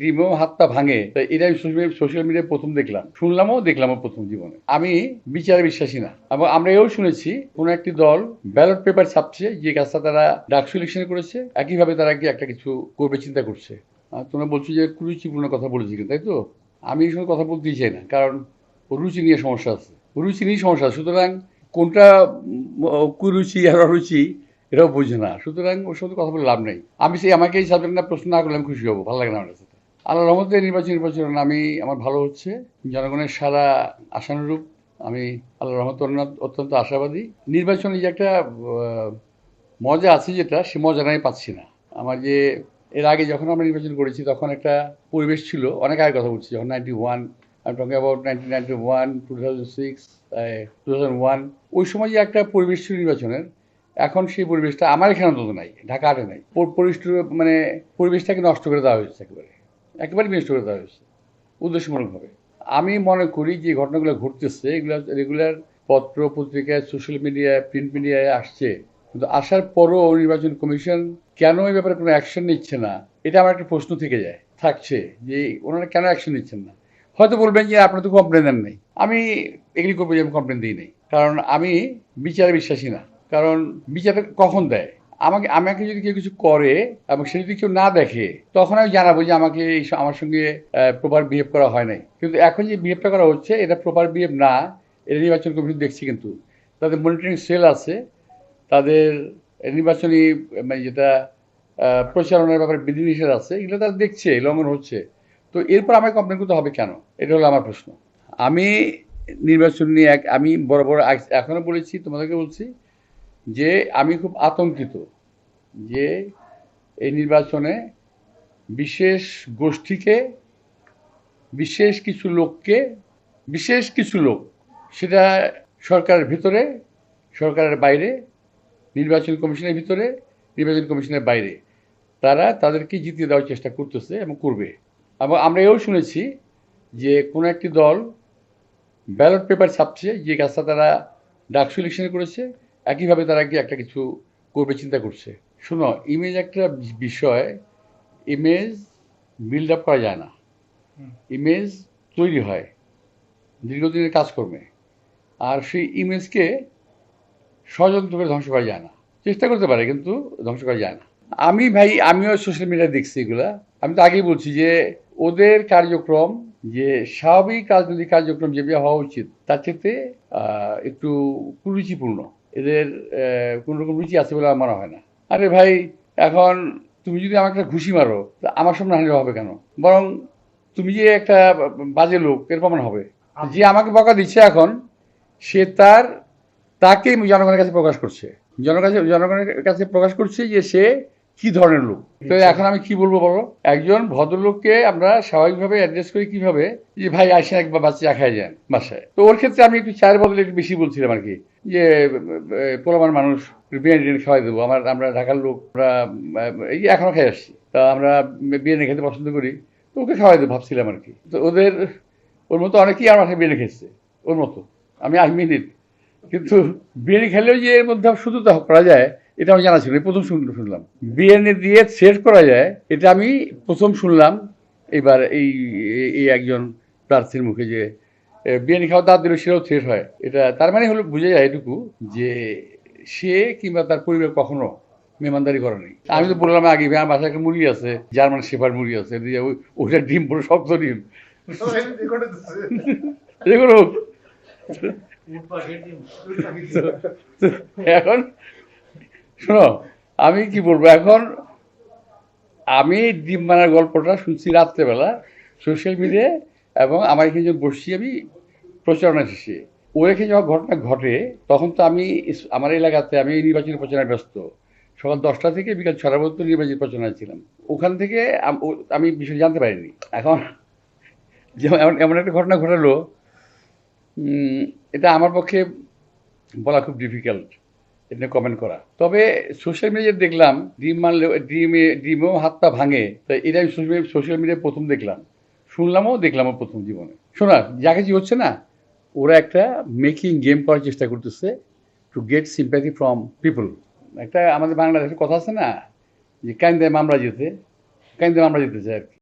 ডিমও হাতটা ভাঙে। তো এটা আমি সোশ্যাল মিডিয়ায় প্রথম দেখলাম। শুনলামও, দেখলামও প্রথম জীবনে। আমি বিচারে বিশ্বাসী না। এবং আমরা এও শুনেছি, কোন একটি দল ব্যালট পেপার ছাপছে, যে কাজটা তারা ডাকসু ইলেকশন করেছে, একইভাবে তারা কি একটা কিছু করবে, চিন্তা করছে। তোমরা বলছো যে কুরুচিপূর্ণ কথা বলেছি তাই তো? আমি এই সময় কথা বলতেই চাই না, কারণ রুচি নিয়ে সমস্যা আছে। রুচি নিয়ে সমস্যা। সুতরাং কোনটা কুরুচি আর অরুচি, এটাও বোঝে না। সুতরাং ওর সাথে কথা বলে লাভ নেই। আমি সেই আমাকে এই সাবজেক্ট না প্রশ্ন না করলে আমি খুশি হব, ভালো লাগে না আমার কাছে। আল্লাহ রহমতে নির্বাচন নির্বাচন আমি আমার ভালো হচ্ছে। জনগণের সারা আশানুরূপ আমি আল্লাহ রহমত অত্যন্ত আশাবাদী। নির্বাচনে যে একটা মজা আছে যেটা, সে মজাটা আমি পাচ্ছি না। আমার যে, এর আগে যখন আমরা নির্বাচন করেছি, তখন একটা পরিবেশ ছিল। অনেক আগে কথা বলছি, যখন নাইনটি ওয়ান আমি talking about nineteen ninety one two thousand six two thousand one ওই সময় যে একটা পরিবেশ ছিল নির্বাচনের, এখন সেই পরিবেশটা আমার এখানে অন্তত নাই ঢাকা আটে নাই মানে পরিবেশটাকে নষ্ট করে দেওয়া হয়েছে একেবারে। একেবারে নষ্ট করে দেওয়া হয়েছে। উদ্দেশ্যমূলকভাবে আমি মনে করি যে ঘটনাগুলো ঘটতেছে, এগুলো রেগুলার পত্র, পত্রিকায় সোশ্যাল মিডিয়ায় প্রিন্ট মিডিয়ায় আসছে। কিন্তু আসার পরও নির্বাচন কমিশন কেন এই ব্যাপারে কোনো অ্যাকশন নিচ্ছে না, এটা আমার একটা প্রশ্ন থেকে যায়, থাকছে যে ওনারা কেন অ্যাকশন নিচ্ছেন না। হয়তো বলবেন যে আপনার তো কমপ্লেন দেন নেই। আমি এগুলি করব যে আমি কমপ্লেন দিই নেই। কারণ আমি বিচারে বিশ্বাসী না। কারণ বিচার কখন দেয়? আমাকে আমাকে যদি কেউ কিছু করে এবং সে যদি কেউ না দেখে, তখন আমি জানাব যে আমাকে এই আমার সঙ্গে প্রপার বিহেভ করা হয় নাই। কিন্তু এখন যে বিহেভটা করা হচ্ছে, এটা প্রপার বিহেভ না, এটা নির্বাচন কমিশন দেখছি কিন্তু। তাদের মনিটরিং সেল আছে, তাদের নির্বাচনী মানে যেটা প্রচারণার ব্যাপারে বিধিনিষেধ আছে, এগুলো তারা দেখছে, লঙ্ঘন হচ্ছে। তো এরপর আমাকে কমপ্লেন করতে হবে কেন? এটা হলো আমার প্রশ্ন। আমি নির্বাচন নিয়ে এক, আমি বড় বড় আগ- এখনও বলেছি, তোমাদেরকে বলছি যে আমি খুব আতঙ্কিত যে এই নির্বাচনে বিশেষ গোষ্ঠীকে, বিশেষ কিছু লোককে, বিশেষ কিছু লোক সেটা সরকারের ভিতরে, সরকারের বাইরে, নির্বাচন কমিশনের ভিতরে, নির্বাচন কমিশনের বাইরে, তারা তাদেরকে জিতিয়ে দেওয়ার চেষ্টা করতেছে এবং করবে। এবং আমরা এও শুনেছি যে কোনো একটি দল ব্যালট পেপার ছাপছে যে কাজটা তারা ডাকসু ইলেকশন করেছে। একইভাবে তারা কি একটা কিছু করবে চিন্তা করছে। শোনো ইমেজ একটা বিষয় ইমেজ বিল্ড আপ করা যায় না। ইমেজ তৈরি হয় দীর্ঘদিনের কাজকর্মে। আর সেই ইমেজকে ষড়যন্ত্র করে ধ্বংস করা যায় না। চেষ্টা করতে পারে কিন্তু ধ্বংস করা যায় না। আমি ভাই আমিও সোশ্যাল মিডিয়ায় দেখছি এগুলা। আমি তো আগেই বলছি যে ওদের কার্যক্রম যে স্বাভাবিক রাজনৈতিক কার্যক্রম যেভাবে হওয়া উচিত তার চেয়ে একটু কুরুচিপূর্ণ। এদের কোনো রকম রুচি আছে বলে আমার মনে হয় না। আরে ভাই এখন তুমি যদি আমাকে একটা ঘুষি মারো তা আমার সামনে হানলে হবে কেন? বরং তুমি যে একটা বাজে লোক এরকম হবে। যে আমাকে বকা দিচ্ছে এখন সে তার তাকে জনগণের কাছে প্রকাশ করছে। জনগণের কাছে জনগণের কাছে প্রকাশ করছে যে সে কি ধরনের লোক? তো এখন আমি কি বলব বলো? একজন ভদ্রলোককে আমরা স্বাভাবিকভাবে অ্যাড্রেস করি কীভাবে? যে ভাই আসেন একবার বাচ্চা খাই যান বাসায়। তো ওর ক্ষেত্রে আমি একটু চায়ের বদলে একটু বেশি বলছিলাম আর কি যে পোলামান মানুষ বিরিয়ানি খাওয়াই দেবো। আমার আমরা ঢাকার লোক আমরা এই এখনও খাই আসছি। তা আমরা বিরিয়ানি খেতে পছন্দ করি। তো ওকে খাওয়াই দেবো ভাবছিলাম আর কি তো ওদের ওর মতো অনেকেই আমার বিরিয়ানি খেয়েছে ওর মতো। আমি আই মিন ইট কিন্তু বিরিয়ানি খেলেও যে এর মধ্যে শুধু তা করা যায় এটা আমি জানা ছিল প্রথম শুনলাম। বিরিয়ানি দিয়ে সেট করা যায় এটা আমি প্রথম শুনলাম এবার এই এই- একজন প্রার্থীর মুখে যে এ, বিরিয়ানি খাওয়া দাঁত দিলে সেটাও থ্রেট হয়। এটা তার মানে হলো বোঝা যায় এটুকু যে সে কিংবা তার পরিবার কখনো মেহমানদারি করে নাই আমি তো বললাম আগে ভাই, আমার বাসায় একটা মুরগি আছে জার্মান শেফার মুরগি আছে ওইটা ডিম পুরো শক্ত ডিম। এখন শোনো, আমি কি বলব, এখন আমি ডিম বানার গল্পটা শুনছি রাত্রেবেলা সোশ্যাল মিডিয়ায় এবং আমার এখানে যখন বসছি আমি প্রচারণা শেষে। ওর এখানে যখন ঘটনা ঘটে, তখন তো আমি আমার এলাকাতে আমি নির্বাচনী প্রচারণায় ব্যস্ত। সকাল দশটা থেকে বিকাল ছটা পর্যন্ত নির্বাচনী প্রচারণায় ছিলাম। ওখান থেকে আমি বিষয় জানতে পারিনি। এখন যেমন, এমন এমন একটা ঘটনা ঘটালো এটা আমার পক্ষে বলা খুব ডিফিকাল্ট এটা কমেন্ট করা। তবে সোশ্যাল মিডিয়ায় দেখলাম, ডিম মারলে ডিমে, ডিমেও হাত পা ভাঙে। তো এটা আমি সোশ্যাল মিডিয়ায় প্রথম দেখলাম। শুনলামও, দেখলামও প্রথম জীবনে। শোনা যা কিছু হচ্ছে না, ওরা একটা মেকিং গেম করার চেষ্টা করতেছে to get sympathy from people একটা আমাদের বাংলাদেশের কথা আছে না, যে কাইন্দে মামলা যেতে কাইন্দে মামলা যেতে চায় আর কি।